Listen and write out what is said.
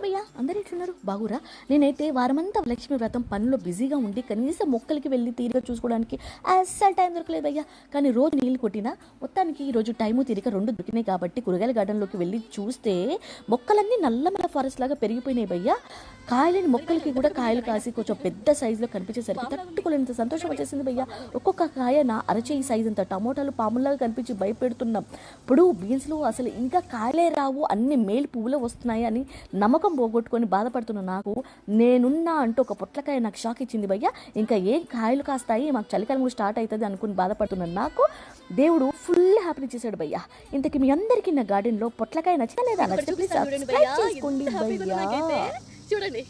భయ్యా అందరు ఎట్లున్నారు? బాగురా? నేనైతే వారమంతా లక్ష్మీ వ్రతం పనుల్లో బిజీగా ఉండి కనీసం మొక్కలకి వెళ్ళి తీరిక చూసుకోవడానికి అస్సలు టైం దొరకలేదు అయ్యా కానీ రోజు నీళ్ళు కొట్టినా మొత్తానికి ఈ రోజు టైము తీరిక రెండు దొరికినాయి కాబట్టి కూరగాయల గార్డెన్లోకి వెళ్ళి చూస్తే మొక్కలన్నీ నల్లమల ఫారెస్ట్ లాగా పెరిగిపోయినాయి భయ్యా. కాయలని మొక్కలకి కూడా కాయలు కాసి కొంచెం పెద్ద సైజులో కనిపించేసరికి తట్టుకోలేనంత సంతోషం వచ్చేసింది భయ్యా. ఒక్కొక్క కాయ నా అరచేయి సైజు అంత టమోటాలు పాములాగా కనిపించి భయపెడుతున్నాం. ఇప్పుడు బీన్స్లో అసలు ఇంకా కాయలే రావు అన్ని మేలు పువ్వులు వస్తున్నాయి అని నమ్మకం పోగొట్టుకొని బాధపడుతున్న నాకు నేనున్నా అంటూ ఒక పొట్లకాయ నాకు షాక్ ఇచ్చింది భయ్యా. ఇంకా ఏం కాయలు కాస్తాయి మాకు చలికాలం కూడా స్టార్ట్ అవుతుంది అనుకుని బాధపడుతున్న నాకు దేవుడు ఫుల్ హ్యాపీ చేశాడు భయ్యా. ఇంతకి మీ అందరికీ నా గార్డెన్లో పొట్లకాయ నచ్చలేదా నచ్చితే ప్లీజ్ సబ్స్క్రైబ్ చేసుకోండి. భయ్యా. చూడండి.